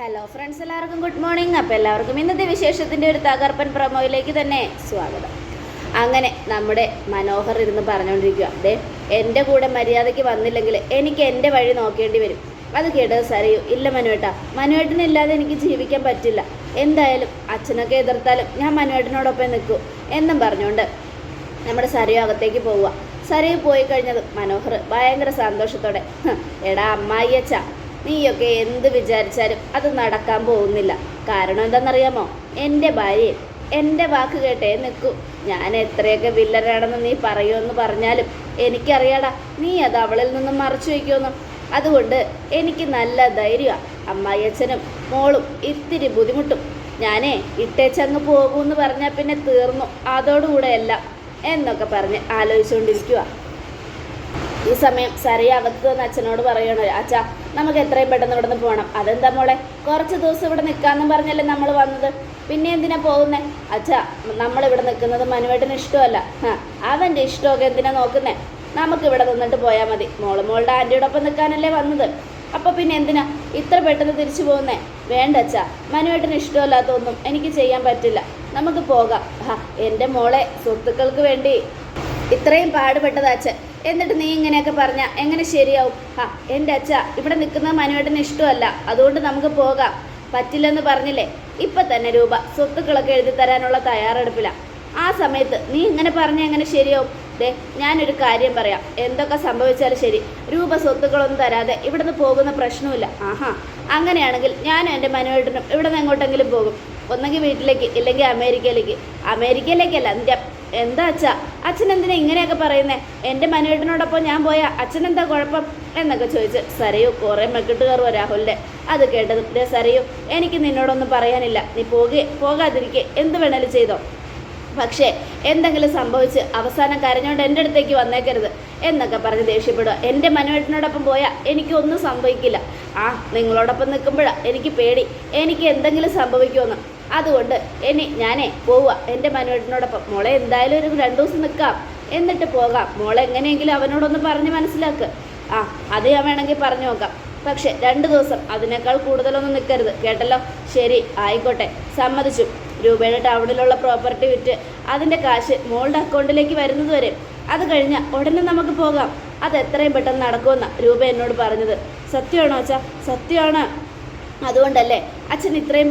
Hello friends എല്ലാവർക്കും good morning അപ്പോൾ എല്ലാവർക്കും ഇന്നത്തെ വിശേഷത്തിന്റെ ഒരു തകർപ്പൻ പ്രൊമോയിലേക്ക് തന്നെ സ്വാഗതം. അങ്ങനെ നമ്മുടെ മനോഹർ ഇരുന്ന് പറഞ്ഞുകൊണ്ടിരിക്കുക അതെ എന്റെ കൂടെ മര്യാദയ്ക്ക് വന്നില്ലെങ്കിൽ എനിക്ക് എന്റെ വഴി നോക്കേണ്ടി വരും. അത് കേട്ടത് സറിയു ഇല്ല മനുവേട്ടാ. മനുവേട്ടനില്ലാതെ എനിക്ക് ജീവിക്കാൻ പറ്റില്ല. എന്തായാലും അച്ഛനൊക്കെ എതിർത്താലും ഞാൻ മനുവേട്ടനോടൊപ്പം നിൽക്കൂ എന്നും പറഞ്ഞുകൊണ്ട് നമ്മുടെ സരയു അകത്തേക്ക് പോവുക സരയു പോയി കഴിഞ്ഞത് മനോഹർ ഭയങ്കര സന്തോഷത്തോടെ എടാ അമ്മായിയച്ച നീയൊക്കെ എന്ത് വിചാരിച്ചാലും അത് നടക്കാൻ പോകുന്നില്ല. കാരണം എന്താണെന്നറിയാമോ? എന്റെ ഭാര്യ എന്റെ വാക്ക് കേട്ടേ നിൽക്കും. ഞാൻ എത്രയൊക്കെ വില്ലനാണെന്ന് നീ പറയുമെന്ന് പറഞ്ഞാലും എനിക്കറിയാടാ നീ അത് അവളിൽ നിന്നും മറച്ചു വയ്ക്കുമെന്നും. അതുകൊണ്ട് എനിക്ക് നല്ല ധൈര്യമാണ് അമ്മായിയച്ഛനും മോളും ഇത്തിരി ബുദ്ധിമുട്ടും. ഞാനേ ഇട്ടേച്ചങ്ങ് പോകുമെന്ന് പറഞ്ഞാൽ പിന്നെ തീർന്നു. അതോടുകൂടെ എല്ലാം എന്നൊക്കെ പറഞ്ഞ് ആലോചിച്ചുകൊണ്ടിരിക്കുക ഈ സമയം സരയ അച്ഛനോട് പറയണോ അച്ഛാ നമുക്ക് എത്രയും പെട്ടെന്ന് ഇവിടെ നിന്ന് പോകണം അതെന്താ മോളെ? കുറച്ച് ദിവസം ഇവിടെ നിൽക്കാമെന്നും പറഞ്ഞല്ലേ നമ്മൾ വന്നത്. പിന്നെ എന്തിനാ പോകുന്നേ? അച്ഛാ നമ്മളിവിടെ നിൽക്കുന്നത് മനുവേട്ടന് ഇഷ്ടമല്ല. ആ അവന്റെ ഇഷ്ടമൊക്കെ എന്തിനാ നോക്കുന്നേ? നമുക്ക് ഇവിടെ നിന്നിട്ട് പോയാൽ മതി. മോൾ മോളുടെ ആന്റിയോടൊപ്പം നിൽക്കാനല്ലേ വന്നത്. അപ്പോൾ പിന്നെ എന്തിനാ ഇത്ര പെട്ടെന്ന് തിരിച്ചു പോകുന്നേ? വേണ്ട അച്ഛാ മനുവേട്ടന് ഇഷ്ടമല്ലാത്തൊന്നും എനിക്ക് ചെയ്യാൻ പറ്റില്ല. നമുക്ക് പോകാം. ഹാ എന്റെ മോളെ സുഹൃത്തുക്കൾക്ക് വേണ്ടി. ഇത്രയും പാടുപെട്ടതാ അച്ഛൻ. എന്നിട്ട് നീ ഇങ്ങനെയൊക്കെ പറഞ്ഞ എങ്ങനെ ശരിയാവും? ആ എന്റെ അച്ഛ ഇവിടെ നിൽക്കുന്ന മനുവേട്ടന് ഇഷ്ടമല്ല. അതുകൊണ്ട് നമുക്ക് പോകാം. പറ്റില്ലെന്ന് പറഞ്ഞില്ലേ? ഇപ്പം തന്നെ രൂപ സ്വത്തുക്കളൊക്കെ എഴുതി തരാനുള്ള തയ്യാറെടുപ്പിലാണ് ആ സമയത്ത് നീ ഇങ്ങനെ പറഞ്ഞ എങ്ങനെ ശരിയാവും? ദേ ഞാനൊരു കാര്യം പറയാം. എന്തൊക്കെ സംഭവിച്ചാലും ശരി. രൂപ സ്വത്തുക്കളൊന്നും തരാതെ ഇവിടുന്ന് പോകുന്ന പ്രശ്നമില്ല ആഹാ അങ്ങനെയാണെങ്കിൽ ഞാനും എന്റെ മനുവേട്ടനും ഇവിടെ നിന്ന് എങ്ങോട്ടെങ്കിലും പോകും. ഒന്നെങ്കിൽ വീട്ടിലേക്ക് ഇല്ലെങ്കിൽ അമേരിക്കയിലേക്ക്. അമേരിക്കയിലേക്കല്ല എന്താ അച്ഛാ? അച്ഛൻ എന്തിനാ ഇങ്ങനെയൊക്കെ പറയുന്നേ? എന്റെ മനുവേട്ടനോടൊപ്പം ഞാൻ പോയ അച്ഛനെന്താ കുഴപ്പം? എന്നൊക്കെ ചോദിച്ച് സരയു കുറേ മെക്കിട്ട് കയറുമോ രാഹുലിന്റെ. അത് കേട്ടത് ദേ സരയു എനിക്ക് നിന്നോടൊന്നും പറയാനില്ല. നീ പോകെ പോകാതിരിക്കെ. എന്ത് വേണേലും ചെയ്തോ. പക്ഷേ എന്തെങ്കിലും സംഭവിച്ച് അവസാനം കരഞ്ഞോണ്ട് എന്റെ അടുത്തേക്ക് വന്നേക്കരുത് എന്നൊക്കെ പറഞ്ഞ് ദേഷ്യപ്പെടുക എന്റെ മനുവേട്ടനോടൊപ്പം പോയാൽ എനിക്കൊന്നും സംഭവിക്കില്ല. ആ നിങ്ങളോടൊപ്പം നിൽക്കുമ്പോഴാണ് എനിക്ക് പേടി. എനിക്ക് എന്തെങ്കിലും സംഭവിക്കുമെന്ന് അതുകൊണ്ട് ഇനി ഞാനേ പോവുക. എന്റെ മനുവേട്ടനോടൊപ്പം മോളെ എന്തായാലും ഒരു രണ്ടു ദിവസം നിൽക്കാം. എന്നിട്ട് പോകാം. മോളെ എങ്ങനെയെങ്കിലും അവനോടൊന്ന് പറഞ്ഞ് മനസ്സിലാക്ക്. ആ അത് ഞാൻ വേണമെങ്കിൽ പറഞ്ഞു നോക്കാം. പക്ഷെ രണ്ട് ദിവസം. അതിനേക്കാൾ കൂടുതലൊന്നും നിൽക്കരുത്. കേട്ടല്ലോ? ശരി ആയിക്കോട്ടെ. സമ്മതിച്ചു. രൂപയുടെ ടൗണിലുള്ള പ്രോപ്പർട്ടി വിറ്റ് അതിന്റെ കാശ് മോളുടെ അക്കൗണ്ടിലേക്ക് വരുന്നത് വരെ. അത് കഴിഞ്ഞാൽ ഉടനെ നമുക്ക് പോകാം. അത് എത്രയും പെട്ടെന്ന് നടക്കുമെന്നാണ് രൂപ എന്നോട് പറഞ്ഞത്. സത്യമാണോ അച്ഛാ? സത്യമാണ്. അതുകൊണ്ടല്ലേ അച്ഛൻ ഇത്രയും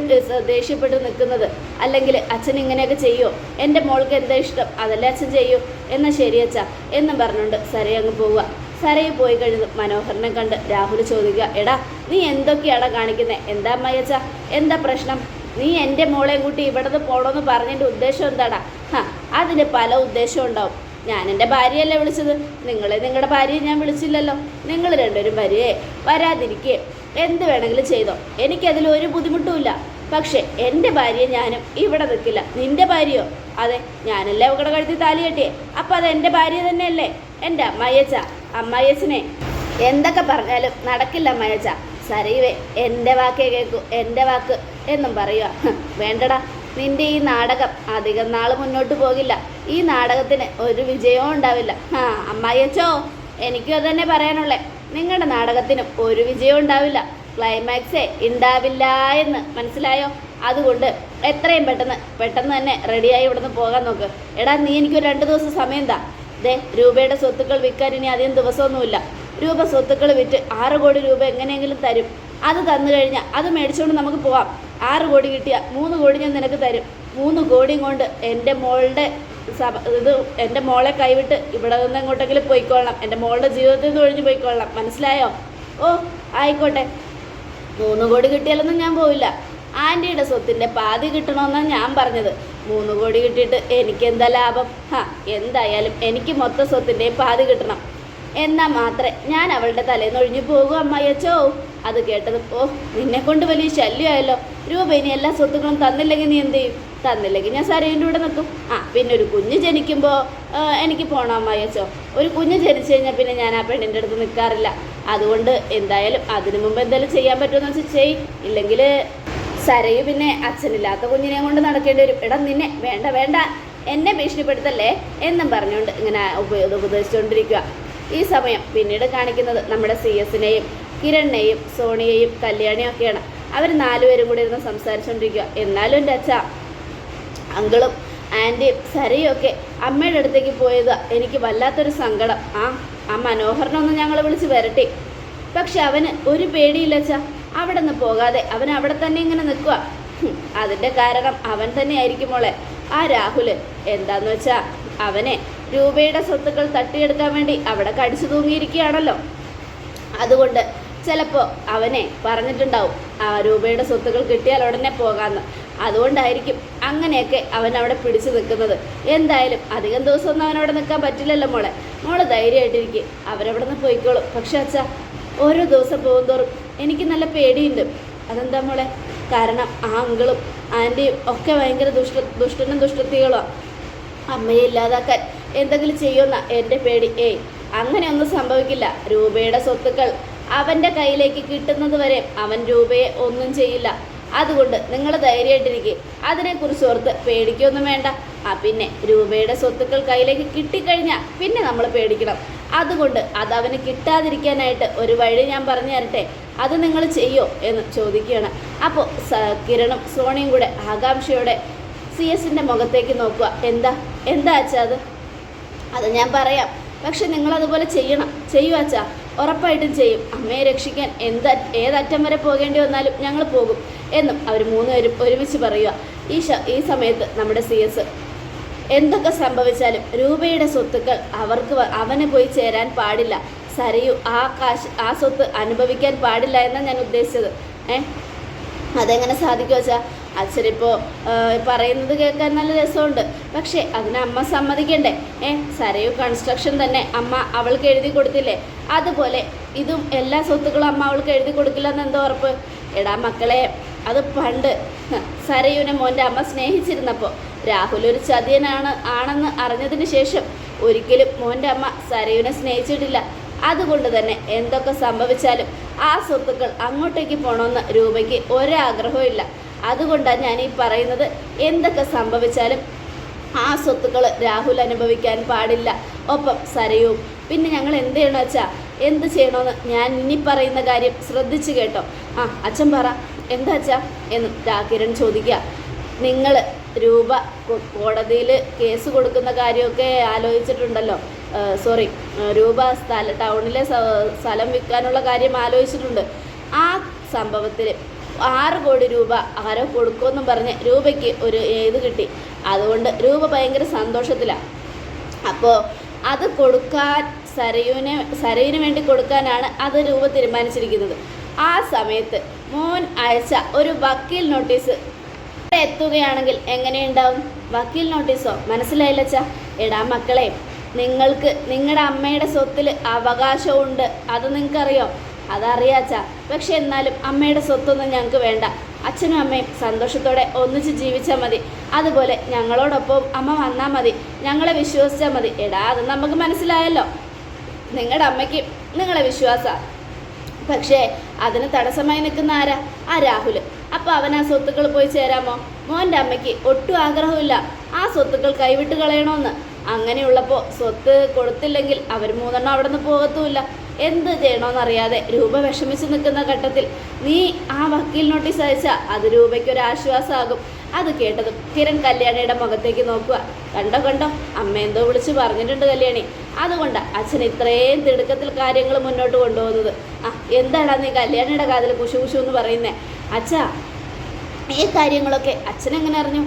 ദേഷ്യപ്പെട്ട് നിൽക്കുന്നത്? അല്ലെങ്കിൽ അച്ഛൻ ഇങ്ങനെയൊക്കെ ചെയ്യുമോ എന്റെ മോൾക്ക് എന്താ ഇഷ്ടം? അതല്ലേ അച്ഛൻ ചെയ്യൂ? എന്നാൽ ശരി അച്ഛ. എന്നും പറഞ്ഞുകൊണ്ട് സരയെ അങ്ങ് പോവുക. സരയിൽ പോയി കഴിഞ്ഞ് മനോഹരനെ കണ്ട് രാഹുൽ ചോദിക്കുക എടാ നീ എന്തൊക്കെയാടാ കാണിക്കുന്നത് എന്താ അമ്മയച്ച എന്താ പ്രശ്നം? നീ എന്റെ മോളെയും കൂട്ടി ഇവിടുന്ന് പോകണമെന്ന് പറഞ്ഞതിന്റെ ഉദ്ദേശം എന്താടാ? ഹാ അതിന് പല ഉദ്ദേശവും ഉണ്ടാവും. ഞാൻ എന്റെ ഭാര്യയല്ലേ വിളിച്ചത്. നിങ്ങളെ നിങ്ങളുടെ ഭാര്യയെ ഞാൻ വിളിച്ചില്ലല്ലോ. നിങ്ങൾ രണ്ടുപേരും ഭാര്യയെ വരാതിരിക്കേ. എന്ത് വേണമെങ്കിലും ചെയ്തോ. എനിക്കതിൽ ഒരു ബുദ്ധിമുട്ടുമില്ല. പക്ഷേ എന്റെ ഭാര്യയെ ഞാനും ഇവിടെ നിൽക്കില്ല. നിന്റെ ഭാര്യയോ? അതെ ഞാനല്ലേ അവക്കടെ കഴുത്തി താലി കെട്ടിയേ. അപ്പം അത് എന്റെ ഭാര്യ തന്നെയല്ലേ? എന്റെ അമ്മായിയച്ച അമ്മായിയച്ചനെ എന്തൊക്കെ പറഞ്ഞാലും നടക്കില്ല അമ്മായിയച്ച സരയുവേ എന്റെ വാക്കേ കേൾക്കൂ എന്റെ വാക്ക് എന്നും പറയുക. വേണ്ടടാ. നിന്റെ ഈ നാടകം അധികം നാൾ മുന്നോട്ട് പോകില്ല. ഈ നാടകത്തിന് ഒരു വിജയവും ഉണ്ടാവില്ല. ആ അമ്മായിയച്ചോ? എനിക്കും അതന്നെ പറയാനുള്ളേ. നിങ്ങളുടെ നാടകത്തിന് ഒരു വിജയം ഉണ്ടാവില്ല. ക്ലൈമാക്സേ ഉണ്ടാവില്ല എന്ന് മനസ്സിലായോ? അതുകൊണ്ട് എത്രയും പെട്ടെന്ന് പെട്ടെന്ന് തന്നെ റെഡിയായി ഇവിടുന്ന് പോകാൻ നോക്ക്. എടാ നീ എനിക്കൊരു രണ്ട് ദിവസം സമയം താ. ദേ രൂപയുടെ സ്വത്തുക്കൾ വിൽക്കാൻ ഇനി അധികം ദിവസമൊന്നുമില്ല. രൂപ സ്വത്തുക്കൾ വിറ്റ് ആറ് കോടി രൂപ എങ്ങനെയെങ്കിലും തരും. അത് തന്നു കഴിഞ്ഞാൽ അത് മേടിച്ചുകൊണ്ട് നമുക്ക് പോവാം. ആറ് കോടി കിട്ടിയാൽ മൂന്ന് കോടി ഞാൻ നിനക്ക് തരും. മൂന്ന് കോടിയും കൊണ്ട് എന്റെ മോളുടെ ഇത് എന്റെ മോളെ കൈവിട്ട് ഇവിടെ നിന്ന് എങ്ങോട്ടെങ്കിലും പോയിക്കൊള്ളാം. എന്റെ മോളുടെ ജീവിതത്തിൽ നിന്ന് ഒഴിഞ്ഞു പോയിക്കൊള്ളാം. മനസ്സിലായോ? ഓ ആയിക്കോട്ടെ. മൂന്ന് കോടി കിട്ടിയാലൊന്നും ഞാൻ പോവില്ല. ആന്റിയുടെ സ്വത്തിന്റെ പാതി കിട്ടണമെന്നാണ് ഞാൻ പറഞ്ഞത്. മൂന്ന് കോടി കിട്ടിയിട്ട് എനിക്ക് എന്താ ലാഭം? ഹാ എന്തായാലും എനിക്ക് മൊത്തം സ്വത്തിന്റെയും പാതി കിട്ടണം. എന്നാൽ മാത്രമേ ഞാൻ അവളുടെ തലേന്ന് ഒഴിഞ്ഞു പോകൂ അമ്മയച്ചോ അത് കേട്ടത് ഓ നിന്നെ കൊണ്ട് വലിയ ശല്യമായല്ലോ. രൂപ ഇനി എല്ലാ സ്വത്തുക്കളും തന്നില്ലെങ്കിൽ നീ എന്ത് ചെയ്യും? തന്നില്ലെങ്കിൽ ഞാൻ സരയിന്റെ കൂടെ നിൽക്കും. ആ പിന്നെ ഒരു കുഞ്ഞ് ജനിക്കുമ്പോൾ എനിക്ക് പോകണം അമ്മായിയച്ചോ ഒരു കുഞ്ഞ് ജനിച്ചു കഴിഞ്ഞാൽ പിന്നെ ഞാൻ ആ പെണ്ണിന്റെ അടുത്ത് നിൽക്കാറില്ല. അതുകൊണ്ട് എന്തായാലും അതിനു മുമ്പ് എന്തായാലും ചെയ്യാൻ പറ്റുമെന്ന് വെച്ചാൽ ചെയ്. ഇല്ലെങ്കിൽ സരയു പിന്നെ അച്ഛനില്ലാത്ത കുഞ്ഞിനെ കൊണ്ട് നടക്കേണ്ടി വരും. എടാ നിന്നെ വേണ്ട വേണ്ട. എന്നെ ഭീഷണിപ്പെടുത്തല്ലേ? എന്നും പറഞ്ഞുകൊണ്ട് ഇങ്ങനെ ഉപ- ഉപദേശിച്ചുകൊണ്ടിരിക്കുക ഈ സമയം പിന്നീട് കാണിക്കുന്നത് നമ്മുടെ സി എസിനെയും കിരണിനെയും സോണിയെയും കല്യാണിയും ഒക്കെയാണ്. അവർ നാലുപേരും കൂടി ഇരുന്ന് സംസാരിച്ചുകൊണ്ടിരിക്കുക എന്നാലും എന്റെ അച്ഛ അങ്കിളും ആന്റിയും സരയൊക്കെ അമ്മയുടെ അടുത്തേക്ക് പോയത് എനിക്ക് വല്ലാത്തൊരു സങ്കടം. ആ ആ മനോഹരനൊന്ന് ഞങ്ങൾ വിളിച്ച് വരട്ടെ. പക്ഷെ അവന് ഒരു പേടിയില്ല അച്ഛാ. അവിടെ നിന്ന് പോകാതെ അവൻ അവിടെ തന്നെ ഇങ്ങനെ നിൽക്കുക അതിന്റെ കാരണം അവൻ തന്നെ ആയിരിക്കും മോളെ. ആ രാഹുൽ എന്താന്ന് വെച്ചാ അവനെ രൂപയുടെ സ്വത്തുക്കൾ തട്ടിയെടുക്കാൻ വേണ്ടി അവിടെ കടിച്ചു തൂങ്ങിയിരിക്കുകയാണല്ലോ. അതുകൊണ്ട് ചിലപ്പോൾ അവനെ പറഞ്ഞിട്ടുണ്ടാവും ആ രൂപയുടെ സ്വത്തുക്കൾ കിട്ടിയാൽ ഉടനെ പോകാമെന്ന് അതുകൊണ്ടായിരിക്കും അങ്ങനെയൊക്കെ അവൻ അവിടെ പിടിച്ചു നിൽക്കുന്നത്. എന്തായാലും അധികം ദിവസമൊന്നും അവനവിടെ നിൽക്കാൻ പറ്റില്ലല്ലോ മോളെ. മോൾ ധൈര്യമായിട്ടിരിക്കും. അവരവിടെ നിന്ന് പോയിക്കോളും. പക്ഷെ അച്ഛാ ഓരോ ദിവസം പോകുന്തോറും എനിക്ക് നല്ല പേടിയുണ്ട്. അതെന്താ മോളെ? കാരണം ആ അങ്കിളും ആന്റിയും ഒക്കെ ഭയങ്കര ദുഷ്ട ദുഷ്ടനും ദുഷ്ടത്തികളുമാണ് അമ്മയെ ഇല്ലാതാക്കാൻ എന്തെങ്കിലും ചെയ്യുമെന്ന എന്റെ പേടി. ഏയ് അങ്ങനെയൊന്നും സംഭവിക്കില്ല. രൂപയുടെ സ്വത്തുക്കൾ അവന്റെ കയ്യിലേക്ക് കിട്ടുന്നത് വരെ അവൻ രൂപയെ ഒന്നും ചെയ്യില്ല. അതുകൊണ്ട് നിങ്ങൾ ധൈര്യമായിട്ടിരിക്കുക അതിനെക്കുറിച്ച് ഓർത്ത് പേടിക്കൊന്നും വേണ്ട. ആ പിന്നെ രൂപയുടെ സ്വത്തുക്കൾ കയ്യിലേക്ക് കിട്ടിക്കഴിഞ്ഞാൽ പിന്നെ നമ്മൾ പേടിക്കണം. അതുകൊണ്ട് അത് അവന് കിട്ടാതിരിക്കാനായിട്ട് ഒരു വഴി ഞാൻ പറഞ്ഞു തരട്ടെ? അത് നിങ്ങൾ ചെയ്യോ എന്ന് ചോദിക്കുകയാണ്. അപ്പോൾ കിരണും സോണിയും കൂടെ ആകാംക്ഷയോടെ സി എസിന്റെ മുഖത്തേക്ക് നോക്കുക. എന്താ? എന്താ അച്ഛാ അത്? അത് ഞാൻ പറയാം. പക്ഷെ നിങ്ങളതുപോലെ ചെയ്യണം. ചെയ്യുവാച്ചാ ഉറപ്പായിട്ടും ചെയ്യും. അമ്മയെ രക്ഷിക്കാൻ എന്ത് ഏതറ്റം വരെ പോകേണ്ടി വന്നാലും ഞങ്ങൾ പോകും എന്നും അവർ മൂന്നുപേരും ഒരുമിച്ച് പറയുക. ഈ ഈ സമയത്ത് നമ്മുടെ സി എസ് എന്തൊക്കെ സംഭവിച്ചാലും രൂപയുടെ സ്വത്തുക്കൾ അവർക്ക് അവന് പോയി ചേരാൻ പാടില്ല. സരയു ആ കാശ് ആ സ്വത്ത് അനുഭവിക്കാൻ പാടില്ല എന്നാണ് ഞാൻ ഉദ്ദേശിച്ചത്. ഏ? അതെങ്ങനെ സാധിക്കുക വെച്ചാൽ അച്ഛനിപ്പോൾ പറയുന്നത് കേൾക്കാൻ നല്ല രസമുണ്ട്. പക്ഷേ അതിന് അമ്മ സമ്മതിക്കണ്ടേ? ഏ സരയു കൺസ്ട്രക്ഷൻ തന്നെ അമ്മ അവൾക്ക് എഴുതി കൊടുത്തില്ലേ? അതുപോലെ ഇതും എല്ലാ സ്വത്തുക്കളും അമ്മ അവൾക്ക് എഴുതി കൊടുക്കില്ല എന്ന് എന്തോ ഉറപ്പ്? എടാ മക്കളെ അത് പണ്ട് സരയുവിനെ മോന്റെ അമ്മ സ്നേഹിച്ചിരുന്നപ്പോൾ രാഹുൽ ഒരു ചതിയനാണ് ആണെന്ന് അറിഞ്ഞതിന് ശേഷം ഒരിക്കലും മോന്റെ അമ്മ സരയുവിനെ സ്നേഹിച്ചിട്ടില്ല. അതുകൊണ്ട് തന്നെ എന്തൊക്കെ സംഭവിച്ചാലും ആ സ്വത്തുക്കൾ അങ്ങോട്ടേക്ക് പോകണമെന്ന് രൂപയ്ക്ക് ഒരാഗ്രഹവും ഇല്ല. അതുകൊണ്ടാണ് ഞാൻ ഈ പറയുന്നത് എന്തൊക്കെ സംഭവിച്ചാലും ആ സ്വത്തുക്കൾ രാഹുൽ അനുഭവിക്കാൻ പാടില്ല. ഒപ്പം സരയും. പിന്നെ ഞങ്ങൾ എന്ത് ചെയ്യണമെന്ന് വെച്ചാൽ എന്ത് ചെയ്യണമെന്ന് ഞാൻ ഇനി പറയുന്ന കാര്യം ശ്രദ്ധിച്ചു കേട്ടോ. ആ അച്ഛൻ പറ. എന്താ അച്ഛാ? എന്ന് രാകിരൺ ചോദിക്കുക. നിങ്ങൾ രൂപ കോടതിയിൽ കേസ് കൊടുക്കുന്ന കാര്യമൊക്കെ ആലോചിച്ചിട്ടുണ്ടല്ലോ. സോറി രൂപ സ്ഥല ടൗണിലെ സ്ഥലം വിൽക്കാനുള്ള കാര്യം ആലോചിച്ചിട്ടുണ്ട്. ആ സംഭവത്തിൽ ആറ് കോടി രൂപ ആരോ കൊടുക്കുമെന്നും പറഞ്ഞ് രൂപയ്ക്ക് ഒരു ഇത് കിട്ടി. അതുകൊണ്ട് രൂപ ഭയങ്കര സന്തോഷത്തിലാണ് അപ്പോൾ അത് കൊടുക്കാൻ സരയുവിനെ സരയുവിന് വേണ്ടി കൊടുക്കാനാണ് അത് രൂപ തീരുമാനിച്ചിരിക്കുന്നത്. ആ സമയത്ത് മോൻ അയച്ച ഒരു വക്കീൽ നോട്ടീസ് എത്തുകയാണെങ്കിൽ എങ്ങനെയുണ്ടാവും? വക്കീൽ നോട്ടീസോ? മനസ്സിലായില്ല അച്ഛാ. എടാ മക്കളെ നിങ്ങൾക്ക് നിങ്ങളുടെ അമ്മയുടെ സ്വത്തിൽ അവകാശമുണ്ട്. അത് നിങ്ങൾക്കറിയോ? അതറിയാച്ചാ പക്ഷെ എന്നാലും അമ്മയുടെ സ്വത്തൊന്നും ഞങ്ങൾക്ക് വേണ്ട. അച്ഛനും അമ്മയും സന്തോഷത്തോടെ ഒന്നിച്ച് ജീവിച്ചാൽ മതി. അതുപോലെ ഞങ്ങളോടൊപ്പം അമ്മ വന്നാൽ മതി. ഞങ്ങളെ വിശ്വസിച്ചാൽ മതി. എടാ അത് നമുക്ക് മനസ്സിലായല്ലോ. നിങ്ങളുടെ അമ്മയ്ക്ക് നിങ്ങളെ വിശ്വാസമാണ് പക്ഷേ അതിന് തടസ്സമായി നിൽക്കുന്ന ആരാ? ആ രാഹുൽ അപ്പോൾ അവൻ ആ സ്വത്തുക്കൾ പോയി ചേരാമോ? മോന്റെ അമ്മയ്ക്ക് ഒട്ടും ആഗ്രഹമില്ല ആ സ്വത്തുക്കൾ കൈവിട്ട് കളയണമെന്ന് അങ്ങനെയുള്ളപ്പോൾ സ്വത്ത് കൊടുത്തില്ലെങ്കിൽ അവർ മൂന്നെണ്ണം അവിടെ നിന്ന് പോകത്തുമില്ല. എന്ത് ചെയ്യണമെന്നറിയാതെ രൂപ വിഷമിച്ച് നിൽക്കുന്ന ഘട്ടത്തിൽ നീ ആ വക്കീൽ നോട്ടീസ് അയച്ചാൽ അത് രൂപയ്ക്കൊരു ആശ്വാസമാകും അത് കേട്ടതും കിരൺ കല്യാണിയുടെ മുഖത്തേക്ക് നോക്കുക. കണ്ടോ കണ്ടോ? അമ്മ എന്തോ വിളിച്ച് പറഞ്ഞിട്ടുണ്ട് കല്യാണി. അതുകൊണ്ട് അച്ഛൻ ഇത്രയും തിടുക്കത്തിൽ കാര്യങ്ങൾ മുന്നോട്ട് കൊണ്ടുപോകുന്നത്. ആ എന്താണ് നീ കല്യാണിയുടെ കാതിൽ കുശു കുശു എന്ന് പറയുന്നേ? അച്ഛാ ഈ കാര്യങ്ങളൊക്കെ അച്ഛൻ എങ്ങനെ അറിഞ്ഞു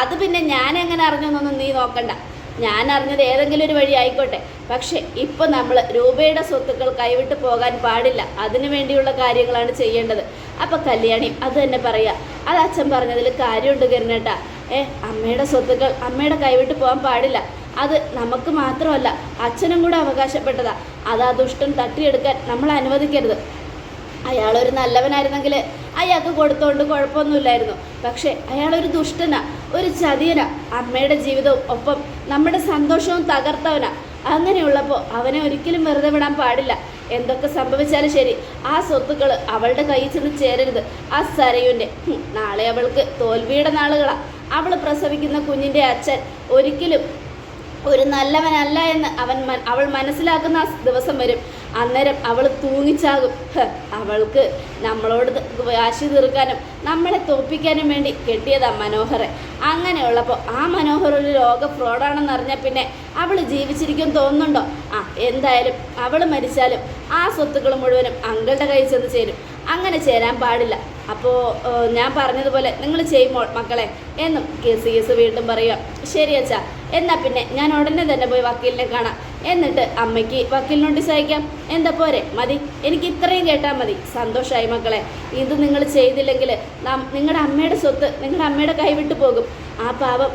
അത് പിന്നെ ഞാൻ എങ്ങനെ അറിഞ്ഞു എന്നൊന്നും നീ നോക്കണ്ട. ഞാൻ അറിഞ്ഞത് ഏതെങ്കിലും ഒരു വഴി ആയിക്കോട്ടെ. പക്ഷേ ഇപ്പോൾ നമ്മൾ രൂപയുടെ സ്വത്തുക്കൾ കൈവിട്ട് പോകാൻ പാടില്ല. അതിനു വേണ്ടിയുള്ള കാര്യങ്ങളാണ് ചെയ്യേണ്ടത്. അപ്പോൾ കല്യാണി അത് തന്നെ പറയുക അത് അച്ഛൻ പറഞ്ഞതിൽ കാര്യമുണ്ട് കരുണേട്ടാ. ഏ അമ്മയുടെ സ്വത്തുക്കൾ അമ്മയുടെ കൈവിട്ട് പോകാൻ പാടില്ല. അത് നമുക്ക് മാത്രമല്ല അച്ഛനും കൂടെ അവകാശപ്പെട്ടതാ. അത് ആ ദുഷ്ടൻ തട്ടിയെടുക്കാൻ നമ്മൾ അനുവദിക്കരുത്. അയാളൊരു നല്ലവനായിരുന്നെങ്കിൽ അയാൾക്ക് കൊടുത്തോണ്ട് കുഴപ്പമൊന്നുമില്ലായിരുന്നു. പക്ഷേ അയാളൊരു ദുഷ്ടനാ ഒരു ചതിയന. അമ്മയുടെ ജീവിതവും ഒപ്പം നമ്മുടെ സന്തോഷവും തകർത്തവനാ. അങ്ങനെയുള്ളപ്പോൾ അവനെ ഒരിക്കലും വെറുതെ വിടാൻ പാടില്ല. എന്തൊക്കെ സംഭവിച്ചാലും ശരി ആ സ്വത്തുക്കൾ അവളുടെ കയ്യിൽ ചെന്ന് ചേരരുത്. ആ സരയുന്റെ നാളെ അവൾക്ക് തോൽവിയുടെ നാളുകളാണ് അവൾ പ്രസവിക്കുന്ന കുഞ്ഞിന്റെ അച്ഛൻ ഒരിക്കലും ഒരു നല്ലവനല്ല എന്ന് അവൻ അവൾ മനസ്സിലാക്കുന്ന ആ ദിവസം വരും. അന്നേരം അവൾ തൂങ്ങിച്ചാകും. അവൾക്ക് നമ്മളോട് വാശി തീർക്കാനും നമ്മളെ തോപ്പിക്കാനും വേണ്ടി കെട്ടിയതാ മനോഹറെ അങ്ങനെയുള്ളപ്പോൾ ആ മനോഹർ ഒരു ലോക ഫ്രോഡാണെന്ന് അറിഞ്ഞാൽ പിന്നെ അവൾ ജീവിച്ചിരിക്കും തോന്നുന്നുണ്ടോ? ആ എന്തായാലും അവൾ മരിച്ചാലും ആ സ്വത്തുക്കൾ മുഴുവനും അങ്കളുടെ കയ്യിൽ ചെന്ന് ചേരും. അങ്ങനെ ചേരാൻ പാടില്ല. അപ്പോൾ ഞാൻ പറഞ്ഞതുപോലെ നിങ്ങൾ ചെയ്യുമ്പോൾ മക്കളെ? എന്നും കേസ് കേസ് വീണ്ടും പറയുക. ശരി അച്ഛാ എന്നാൽ പിന്നെ ഞാൻ ഉടനെ തന്നെ പോയി വക്കീലിനെ കാണാം. എന്നിട്ട് അമ്മയ്ക്ക് വക്കീൽ നോട്ടീസ് അയക്കാം എന്താ പോരെ? മതി. എനിക്ക് ഇത്രയും കേട്ടാൽ മതി. സന്തോഷമായി മക്കളെ. ഇത് നിങ്ങൾ ചെയ്തില്ലെങ്കിൽ നിങ്ങളുടെ അമ്മയുടെ സ്വത്ത് നിങ്ങളുടെ അമ്മയുടെ കൈവിട്ടു പോകും. ആ പാവം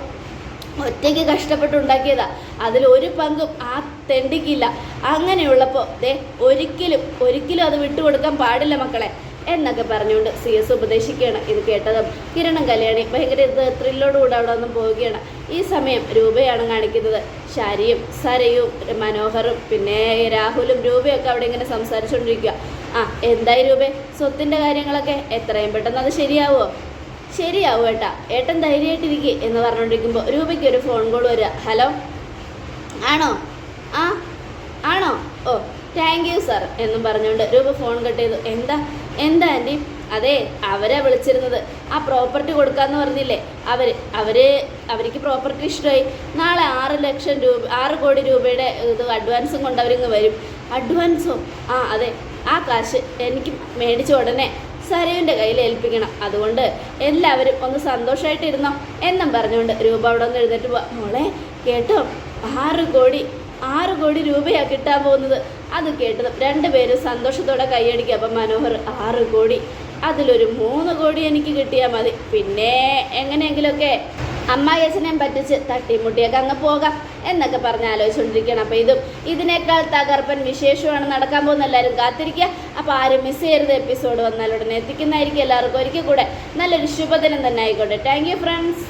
ഒറ്റയ്ക്ക് കഷ്ടപ്പെട്ടുണ്ടാക്കിയതാ അതിൽ ഒരു പങ്കും ആ തെണ്ടിക്കില്ല. അങ്ങനെയുള്ളപ്പോൾ ദേ ഒരിക്കലും ഒരിക്കലും അത് വിട്ടുകൊടുക്കാൻ പാടില്ല മക്കളെ. എന്നൊക്കെ പറഞ്ഞുകൊണ്ട് സി എസ് ഉപദേശിക്കുകയാണ് ഇത് കേട്ടതും. കിരണം കല്യാണി ഭയങ്കര ഇത് ത്രില്ലോടുകൂടെ അവിടെ നിന്ന് പോവുകയാണ്. ഈ സമയം രൂപയാണ് കാണിക്കുന്നത്. ശാരിയും സരയും മനോഹറും പിന്നെ രാഹുലും രൂപയൊക്കെ അവിടെ ഇങ്ങനെ സംസാരിച്ചുകൊണ്ടിരിക്കുക. ആ എന്തായി രൂപേ? സ്വത്തിന്റെ കാര്യങ്ങളൊക്കെ എത്രയും പെട്ടെന്ന് അത് ശരിയാവുമോ ശരിയാവും ഏട്ടാ. ഏട്ടൻ ധൈര്യമായിട്ടിരിക്കുക എന്ന് പറഞ്ഞുകൊണ്ടിരിക്കുമ്പോൾ രൂപയ്ക്ക് ഒരു ഫോൺ കോൾ വരിക. ഹലോ? ആണോ? ആ ആണോ? ഓ താങ്ക് യു സാർ എന്നും പറഞ്ഞുകൊണ്ട് രൂപ ഫോൺ കട്ട് ചെയ്തു. എന്താ? എന്താ ആന്റി? അതെ അവരാ വിളിച്ചിരുന്നത്. ആ പ്രോപ്പർട്ടി കൊടുക്കാന്ന് പറഞ്ഞില്ലേ? അവർ അവർ അവർക്ക് പ്രോപ്പർട്ടി ഇഷ്ടമായി. നാളെ ആറ് ലക്ഷം രൂപ ആറ് കോടി രൂപയുടെ ഇത് അഡ്വാൻസും കൊണ്ട് അവരിങ്ങ് വരും അഡ്വാൻസോ ആ അതെ. ആ കാശ് എനിക്ക് മേടിച്ച ഉടനെ സരയുവിന്റെ കയ്യിൽ ഏൽപ്പിക്കണം. അതുകൊണ്ട് എല്ലാവരും ഒന്ന് സന്തോഷമായിട്ടിരുന്നോ എന്നും പറഞ്ഞുകൊണ്ട് രൂപ അവിടെ ഒന്ന് എഴുന്നേറ്റ് പോവാ. മോളെ കേട്ടോ? ആറ് കോടി ആറ് കോടി രൂപയാണ് കിട്ടാൻ പോകുന്നത്. അത് കേട്ടത് രണ്ടുപേരും സന്തോഷത്തോടെ കൈയടിക്കുക അപ്പം മനോഹർ ആറ് കോടി. അതിലൊരു മൂന്ന് കോടി എനിക്ക് കിട്ടിയാൽ മതി. പിന്നെ എങ്ങനെയെങ്കിലുമൊക്കെ അമ്മായിയച്ഛനെയും പറ്റിച്ച് തട്ടിമുട്ടിയൊക്കെ അങ്ങ് പോകാം എന്നൊക്കെ പറഞ്ഞ് ആലോചിച്ചുകൊണ്ടിരിക്കുകയാണ്. അപ്പോൾ ഇതും ഇതിനേക്കാൾ തകർപ്പൻ വിശേഷമാണ് നടക്കാൻ പോകുന്ന എല്ലാവരും കാത്തിരിക്കുക. അപ്പോൾ ആരും മിസ് ചെയ്യരുത്. എപ്പിസോഡ് വന്നാൽ ഉടനെ എത്തിക്കുന്നതായിരിക്കും എല്ലാവർക്കും ഒരിക്കൽ കൂടെ നല്ലൊരു ശുഭദിനം തന്നെ ആയിക്കോട്ടെ. Thank you friends